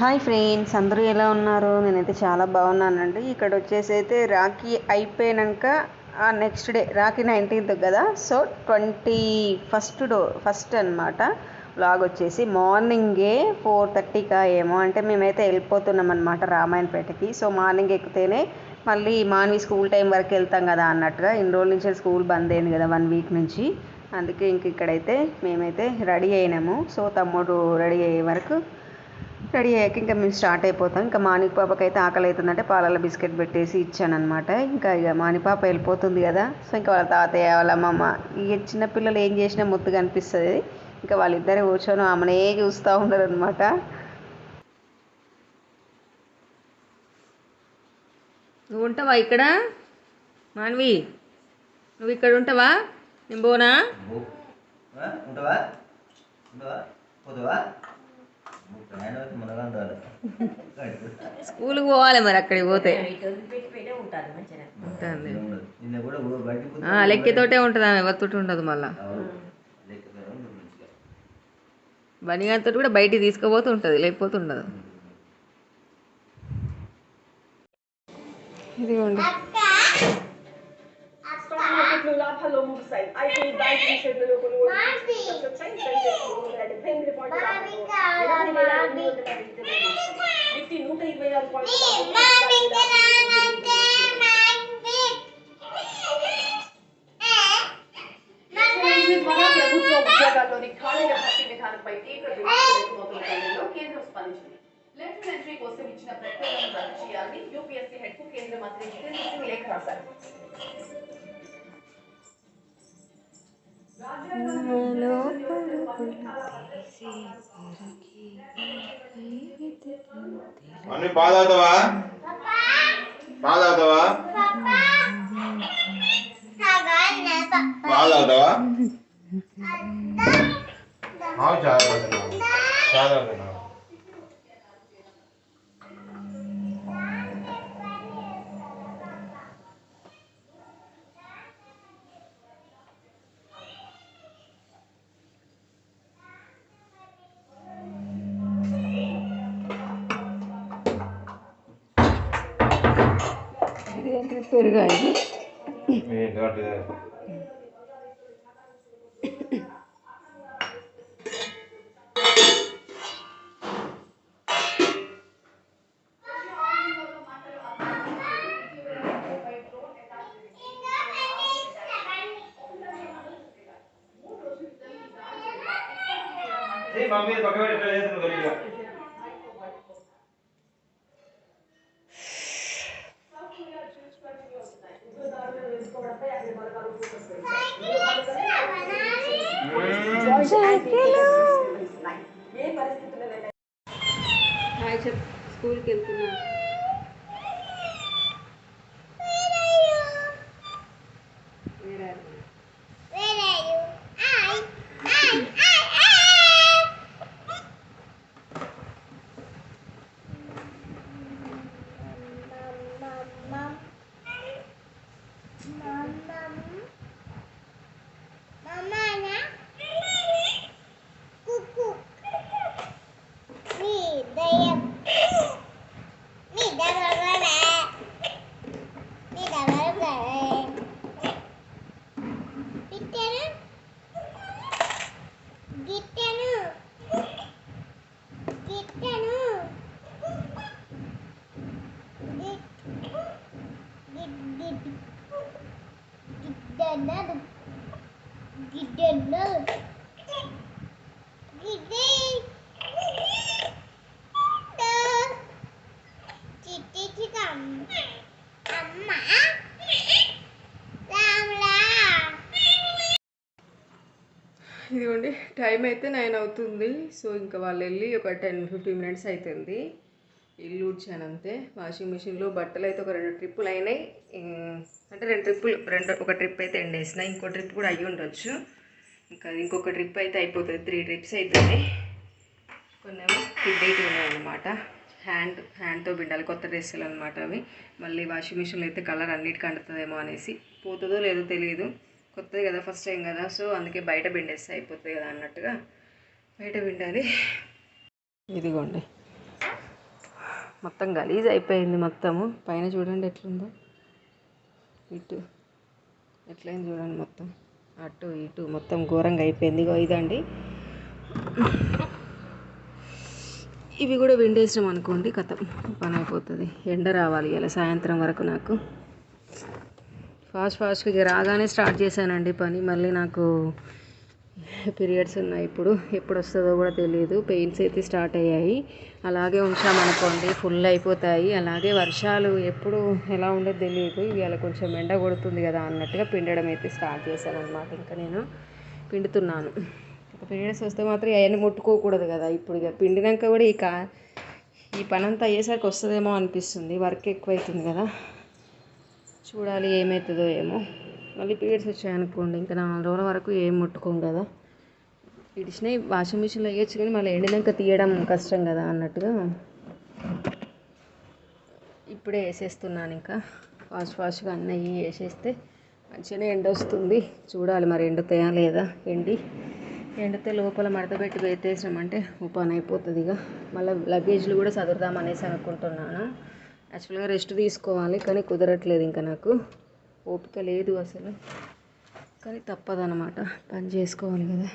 Hi friends అందరూ ఎలా ఉన్నారు? నేనైతే చాలా బాగున్నానండి. ఇక్కడ వచ్చేసి అయితే రాఖీ అయిపోయాక నెక్స్ట్ డే రాఖీ నైన్టీన్త్ కదా? సో ట్వంటీ ఫస్ట్ డో ఫస్ట్ అనమాట బ్లాగ్ వచ్చేసి మార్నింగే ఫోర్ థర్టీకా ఏమో. అంటే మేమైతే వెళ్ళిపోతున్నాం అనమాట రామాయణపేటకి. సో మార్నింగ్ ఎక్కితేనే మళ్ళీ మాన్వి స్కూల్ టైం వరకు వెళ్తాం కదా అన్నట్టుగా. ఇన్ని రోజుల నుంచి స్కూల్ బంద్ అయింది కదా వన్ వీక్ నుంచి. అందుకే ఇంక ఇక్కడైతే మేమైతే రెడీ అయినాము. సో తమ్ముడు రెడీ అయ్యే వరకు రెడీ అయ్యాక ఇంకా మేము స్టార్ట్ అయిపోతాం. ఇంకా మాణిక్ పాపకి అయితే ఆకలి అవుతుందంటే పాలల బిస్కెట్ పెట్టేసి ఇచ్చానమాట ఇంకా ఇక మాణి పాప వెళ్ళిపోతుంది కదా. సో ఇంకా వాళ్ళ తాతయ్య వాళ్ళ అమ్మమ్మ ఇక చిన్నపిల్లలు ఏం చేసినా ముద్దుగా అనిపిస్తుంది. ఇంకా వాళ్ళిద్దరే కూర్చొని ఆమెనే చూస్తూ ఉన్నారు అనమాట నువ్వు ఉంటావా ఇక్కడ? మాన్వి నువ్వు ఇక్కడ ఉంటావా? నేను పోనా? ఉంటావా? ఉంటావా? పోతావా? స్కూల్కి పోవాలి మరి అక్కడికి పోతే. ఉంటుంది. లెక్కతోటే ఉంటుంది ఆమె ఎవరితోటి ఉండదు మళ్ళా. బనిగాతో కూడా బయటికి తీసుకుపోతూ ఉంటుంది లేకపోతే ఉండదు. ఇదిగోండి. Paloma site. I think that we should look at what the site that depends upon Fifty నూట ఇరవై ఆరు ప్రభుత్వ ఉద్యోగాల్లోని ఖాళీల భర్తీ విధానంపై తీవ్ర విమర్శలు వ్యక్తమవుతున్న తరుణంలో కేంద్రం స్పందించింది లెఫ్ట్ ఎంట్రీ కోసం ఇచ్చిన ప్రకటనలను రద్దు చేయాలని యూపీఎస్సీ హెడ్ కు కేంద్ర మంత్రి జితేంద్ర సింగ్ లేఖ రాశారు అన్ని పాలు తాగుతావా పాలు తాగుతావా ఆవు చాలా చాలా పెరుగా ఇది ఏంటి వాటి మమ్మీ పక్క పెట్టి గలీగా ఏ పరిస్థితుల్లో హాయ్ చెప్ స్కూల్కి వెళ్తున్నా టైం అయితే నైన్ అవుతుంది. సో ఇంకా వాళ్ళు వెళ్ళి ఒక టెన్ ఫిఫ్టీన్ మినిట్స్ అవుతుంది ఇల్లు ఊడ్చాను అంతే వాషింగ్ మిషన్లో బట్టలు అయితే ఒక రెండు ట్రిప్పులు అయినాయి అంటే రెండు ట్రిప్పులు రెండు ఒక ట్రిప్ అయితే ఎండేసిన ఇంకో ట్రిప్ కూడా అయ్యి ఉండొచ్చు. ఇంకా ఇంకొక ట్రిప్ అయితే అయిపోతుంది. త్రీ ట్రిప్స్ అవుతుంది కొన్ని కిడ్డేటి ఉన్నాయన్నమాట. హ్యాండ్ హ్యాండ్తో బిండాలి కొత్త డ్రెస్సులు అనమాట అవి. మళ్ళీ వాషింగ్ మిషన్లో అయితే కలర్ అన్నిటికీ అంటుతుందేమో అనేసి. పోతుందో లేదో తెలియదు. కొత్తది కదా ఫస్ట్ టైం కదా. సో అందుకే బయట పిండేస్తే అయిపోతుంది కదా అన్నట్టుగా బయట పిండాలి. ఇదిగోండి. మొత్తం గలీజ్ అయిపోయింది మొత్తము. పైన చూడండి ఎట్లుందో. ఇటు ఎట్లయింది చూడండి మొత్తం. అటు ఇటు మొత్తం ఘోరంగా అయిపోయింది. ఇగో ఇదండి. ఇవి కూడా విండేసినాం అనుకోండి కథ. పని అయిపోతుంది. ఎండ రావాలి ఇలా సాయంత్రం వరకు నాకు. ఫాస్ట్ ఫాస్ట్గా ఇక రాగానే స్టార్ట్ చేశానండి పని. మళ్ళీ నాకు పీరియడ్స్ ఉన్నాయి ఇప్పుడు. ఎప్పుడు వస్తుందో కూడా తెలియదు పెయిన్స్ అయితే స్టార్ట్ అయ్యాయి. అలాగే ఉంచామనుకోండి ఫుల్ అయిపోతాయి. అలాగే వర్షాలు ఎప్పుడు ఎలా ఉండదో తెలియదు ఇవాళ కొంచెం ఎండ కొడుతుంది కదా అన్నట్టుగా పిండడం అయితే స్టార్ట్ చేశాను అనమాట ఇంకా నేను పిండుతున్నాను. ఇక పీరియడ్స్ వస్తే మాత్రం అవన్నీ ముట్టుకోకూడదు కదా. ఇప్పుడు ఇక పిండినాక కూడా ఈ కా ఈ పని అంతా అయ్యేసరికి వస్తుందేమో అనిపిస్తుంది. వర్క్ ఎక్కువ అవుతుంది కదా. చూడాలి ఏమవుతుందో ఏమో. మళ్ళీ పీరియడ్స్ వచ్చాయనుకోండి ఇంకా నాలుగు రోజుల వరకు ఏం ముట్టుకోం కదా. ఇడిచినాయి వాషింగ్ మిషన్లో వేయచ్చు కానీ మళ్ళీ ఎండినాక తీయడం కష్టం కదా అన్నట్టుగా. ఇప్పుడే వేసేస్తున్నాను ఇంకా. ఫాస్ట్ వాష్గా అన్నీ వేసేస్తే మంచిగానే ఎండ వస్తుంది. చూడాలి మరి ఎండుతాయా లేదా ఎండి. ఎండితే లోపల మడతపెట్టి పెట్టేసినామంటే ఉపాన్ అయిపోతుంది ఇక. మళ్ళీ లగేజ్లు కూడా చదువుదాం అనేసి అనుకుంటున్నాను. యాక్చువల్గా రెస్ట్ తీసుకోవాలి కానీ కుదరట్లేదు ఇంకా నాకు. ఓపిక లేదు అసలు. కానీ తప్పదనమాట పని చేసుకోవాలి కదా.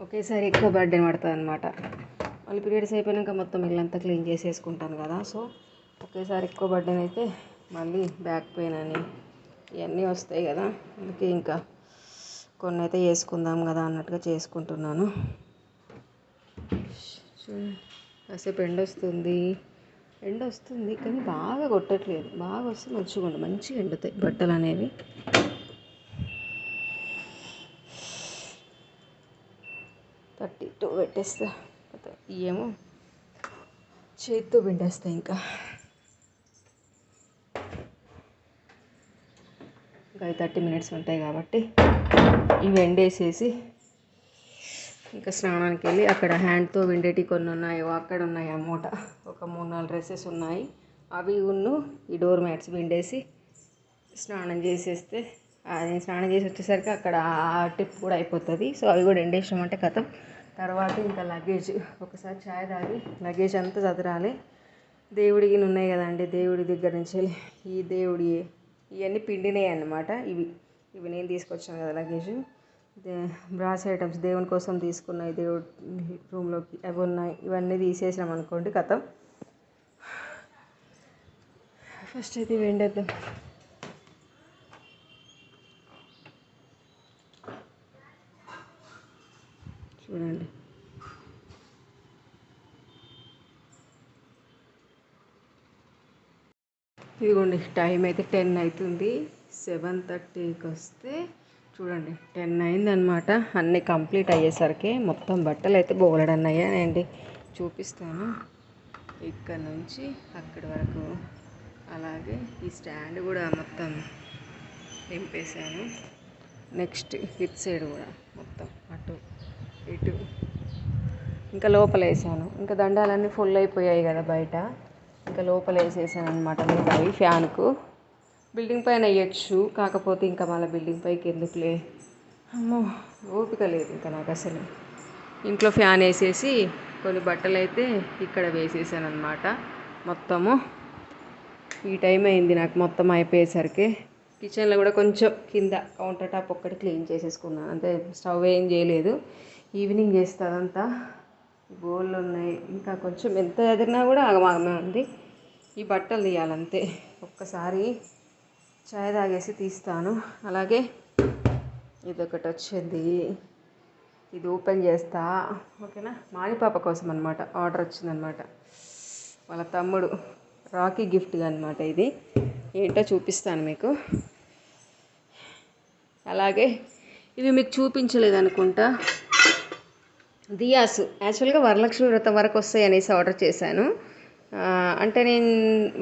ఒకేసారి ఎక్కువ బర్త్డే పడుతుంది అనమాట మళ్ళీ పీరియడ్స్ అయిపోయాక మొత్తం ఇల్లంతా క్లీన్ చేసేసుకుంటాను కదా. సో ఒకేసారి ఎక్కువ బర్త్డే అయితే మళ్ళీ బ్యాక్ పెయిన్ అని ఇవన్నీ వస్తాయి కదా. అందుకే ఇంకా కొన్ని అయితే చేసుకుందాం కదా అన్నట్టుగా చేసుకుంటున్నాను. కాసేపు ఎండ వస్తుంది ఎండ వస్తుంది కానీ బాగా కొట్టట్లేదు. బాగా వస్తే మంచిగా ఉండు మంచిగా ఎండుతాయి బట్టలు అనేవి. థర్టీ టూ పెట్టేస్తా. ఏమో చేతితో పిండేస్తా ఇంకా. ఇంకా థర్టీ మినిట్స్ ఉంటాయి కాబట్టి ఇవి ఎండేసేసి ఇంకా స్నానానికి వెళ్ళి అక్కడ హ్యాండ్తో విండేటి కొన్ని ఉన్నాయి అక్కడ ఉన్నాయి ఆ ఒక మూడు నాలుగు డ్రెస్సెస్ ఉన్నాయి. అవి ఉన్ను ఈ డోర్ మ్యాట్స్ విండేసి స్నానం చేసేస్తే అది స్నానం చేసి వచ్చేసరికి అక్కడ ఆ టిప్ కూడా అయిపోతుంది. సో అవి కూడా ఎండేసినామంటే కథం. తర్వాత ఇంకా లగేజ్ ఒకసారి ఛాయ్ తాగి లగేజ్ అంతా చదరాలి. దేవుడికి ఉన్నాయి కదండి దేవుడి దగ్గర నుంచి ఈ దేవుడి ఇవన్నీ పిండినాయి అన్నమాట ఇవి. ఇవి నేను తీసుకొచ్చాను కదా లగేజ్. బ్రాస్ ఐటమ్స్ దేవుని కోసం తీసుకున్నాయి దేవుడి రూమ్లోకి అవి ఉన్నాయి ఇవన్నీ తీసేసినాం అనుకోండి కథం. ఫస్ట్ అయితే వెండేద్దాం చూడండి. ఇదిగోండి టైం అయితే టెన్ అవుతుంది సెవెన్ థర్టీకి వస్తే చూడండి టెన్ అయిందనమాట అన్నీ కంప్లీట్ అయ్యేసరికి మొత్తం బట్టలు అయితే బోలెడన్ని అయ్యానండి చూపిస్తాను. ఇక్కడ నుంచి అక్కడి వరకు. అలాగే ఈ స్టాండ్ కూడా మొత్తం నింపేశాను. నెక్స్ట్ ఇట్ సైడ్ కూడా మొత్తం అటు ఇటు. ఇంకా లోపల వేసాను ఇంకా దండాలన్నీ ఫుల్ అయిపోయాయి కదా బయట. ఇంకా లోపల వేసేసాను అనమాట ఫ్యాన్కు. బిల్డింగ్ పైన వేయచ్చు కాకపోతే ఇంకా మళ్ళీ బిల్డింగ్ పైకి ఎందుకులే? అమ్మో ఓపిక లేదు ఇంకా నాకు అసలు. ఇంట్లో ఫ్యాన్ వేసేసి కొన్ని బట్టలు అయితే ఇక్కడ వేసేసాను అనమాట మొత్తము. ఈ టైం అయింది నాకు మొత్తం అయిపోయేసరికి. కిచెన్లో కూడా కొంచెం కింద కౌంటర్ టాప్ ఒక్కటి క్లీన్ చేసేసుకున్నాను అంటే స్టవ్ ఏం చేయలేదు. ఈవినింగ్ చేస్తాదంతా బోళ్ళు ఉన్నాయి. ఇంకా కొంచెం ఎంత ఎదిరినా కూడా ఆగమాగమే ఉంది. ఈ బట్టలు తీయాలంతే. ఒక్కసారి చాయ్ తాగేసి తీస్తాను. అలాగే ఇదొకటి వచ్చింది. ఇది ఓపెన్ చేస్తా. ఓకేనా? మాని పాప కోసం అనమాట ఆర్డర్ వచ్చిందనమాట వాళ్ళ తమ్ముడు. రాకీ గిఫ్ట్గా అనమాట ఇది. ఏంటో చూపిస్తాను మీకు. అలాగే ఇవి మీకు చూపించలేదు అనుకుంటా యాక్చువల్గా వరలక్ష్మి వ్రతం వరకు వస్తాయి అనేసి ఆర్డర్ చేశాను. అంటే నేను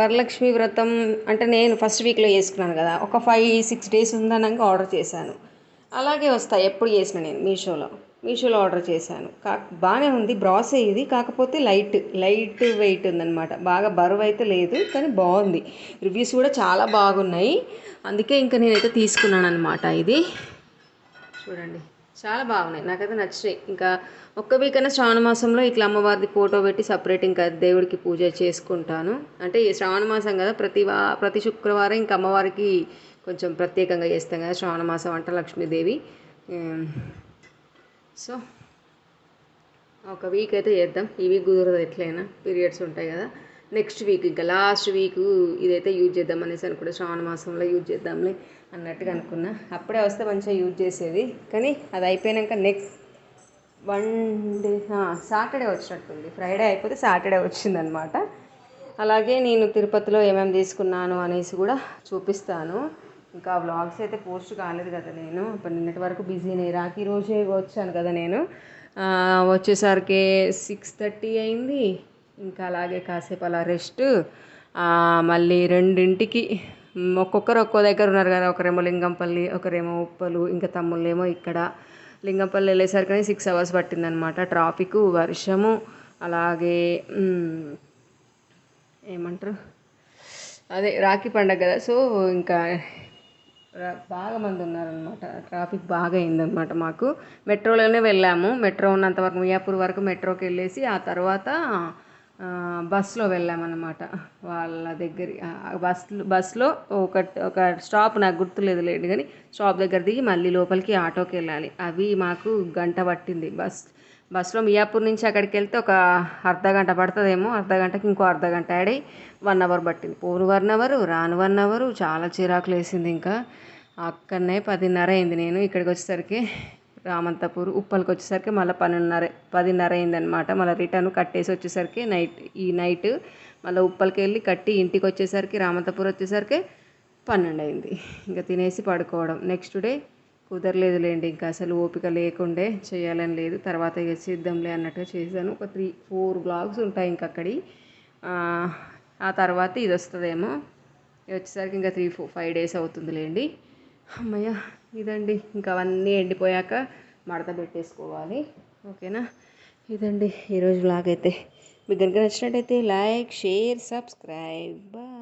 వరలక్ష్మి వ్రతం అంటే నేను ఫస్ట్ వీక్లో చేసుకున్నాను కదా ఒక ఫైవ్ సిక్స్ డేస్ ఉందన్నాక ఆర్డర్ చేశాను. అలాగే వస్తాయి ఎప్పుడు చేసిన నేను మీషోలో. మీషోలో ఆర్డర్ చేశాను. కా బాగానే ఉంది బ్రాసే ఇది కాకపోతే లైట్ లైట్ వెయిట్ ఉందన్నమాట. బాగా బరువు అయితే లేదు కానీ బాగుంది. రివ్యూస్ కూడా చాలా బాగున్నాయి. అందుకే ఇంకా నేనైతే తీసుకున్నాను అనమాట ఇది. చూడండి. చాలా బాగున్నాయి. నాకైతే నచ్చినాయి. ఇంకా ఒక్క వీక్ అయినా శ్రావణ మాసంలో ఇట్లా అమ్మవారిది ఫోటో పెట్టి సపరేట్ ఇంకా దేవుడికి పూజ చేసుకుంటాను. అంటే ఈ శ్రావణ మాసం కదా ప్రతి వా ప్రతి శుక్రవారం ఇంకా అమ్మవారికి కొంచెం ప్రత్యేకంగా చేస్తాం కదా శ్రావణ మాసం అంట లక్ష్మీదేవి. సో ఒక వీక్ అయితే చేద్దాం. ఈ వీక్ కుదరదు ఎట్లయినా పీరియడ్స్ ఉంటాయి కదా. నెక్స్ట్ వీక్ ఇంకా లాస్ట్ వీక్ ఇదైతే యూజ్ చేద్దాం అనేసి అనుకుంటే శ్రావణ మాసంలో యూజ్ చేద్దాంలే. అన్నట్టుగా అనుకున్నా. అప్పుడే వస్తే మంచిగా యూజ్ చేసేది. కానీ అది అయిపోయాక నెక్స్ట్ వన్ డే సాటర్డే వచ్చినట్టుంది. ఫ్రైడే అయిపోతే సాటర్డే వచ్చిందనమాట అలాగే నేను తిరుపతిలో ఏమేమి తీసుకున్నాను అనేసి కూడా చూపిస్తాను. ఇంకా వ్లాగ్స్ అయితే పోస్ట్ కాలేదు కదా నేను. ఇప్పుడు నిన్నటి వరకు బిజీనే రాఖీ రోజే వచ్చాను కదా నేను. వచ్చేసరికి సిక్స్ థర్టీ అయింది. ఇంకా అలాగే కాసేపు అలా రెస్ట్ మళ్ళీ రెండింటికి ఒక్కొక్కరు ఒక్కో దగ్గర ఉన్నారు కదా. ఒకరేమో లింగంపల్లి ఒకరేమో ఉప్పలు ఇంకా తమ్ముళ్ళేమో ఇక్కడ. లింగంపల్లి వెళ్ళేసరికి సిక్స్ అవర్స్ పట్టిందనమాట ట్రాఫిక్ వర్షము అలాగే ఏమంటారు? అదే రాఖీ పండగ కదా. సో ఇంకా రా- బాగా మంది ఉన్నారనమాట ట్రాఫిక్ బాగా అయిందనమాట మాకు. మెట్రోలోనే వెళ్ళాము. మెట్రో ఉన్నంత వరకు మియాపూర్ వరకు మెట్రోకి వెళ్ళేసి ఆ తర్వాత బస్సులో వెళ్ళామన్నమాట. వాళ్ళ దగ్గర బస్సు బస్సులో ఒక ఒక స్టాప్ నాకు గుర్తులేదు లేదు కానీ స్టాప్ దగ్గర దిగి మళ్ళీ లోపలికి ఆటోకి వెళ్ళాలి. అవి మాకు గంట పట్టింది. బస్ బస్సులో మియాపూర్ నుంచి అక్కడికి వెళ్తే ఒక అర్ధ గంట పడుతుందేమో అర్ధ గంటకి ఇంకో అర్ధ గంట యాడ్ అయ్యి వన్ అవర్ పట్టింది. పోను వన్ అవరు రాను వన్ అవరు చాలా చిరాకులు వేసింది ఇంకా. అక్కడనే పదిన్నర అయింది నేను ఇక్కడికి వచ్చేసరికి. రామంతపూర్ ఉప్పల్కి వచ్చేసరికి మళ్ళీ పన్నెండున్నర పదిన్నర అయిందనమాట మళ్ళీ రిటర్న్ కట్టేసి వచ్చేసరికి నైట్ ఈ నైట్ మళ్ళీ ఉప్పల్కి వెళ్ళి కట్టి ఇంటికి వచ్చేసరికి రామంతపూర్ వచ్చేసరికి పన్నెండు అయింది. ఇంకా తినేసి పడుకోవడం. నెక్స్ట్ డే కుదరలేదులేండి ఇంకా అసలు ఓపిక లేకుండే చేయాలని లేదు. తర్వాత ఇక చేద్దాంలే అన్నట్టుగా చేశాను. ఒక త్రీ ఫోర్ బ్లాగ్స్ ఉంటాయి ఇంక అక్కడి. ఆ, తర్వాత ఇది వస్తుందేమో. ఇది వచ్చేసరికి ఇంకా త్రీ ఫోర్ ఫైవ్ డేస్ అవుతుందిలేండి. అమ్మయ్య. ఇదండి ఇంకా అవన్నీ ఎండిపోయాక మడత పెట్టేసుకోవాలి. ఓకేనా? ఇదండి ఈరోజు బ్లాగ్ అయితే. మీకు కనుక నచ్చినట్టయితే లైక్ షేర్ సబ్స్క్రైబ్. బాయ్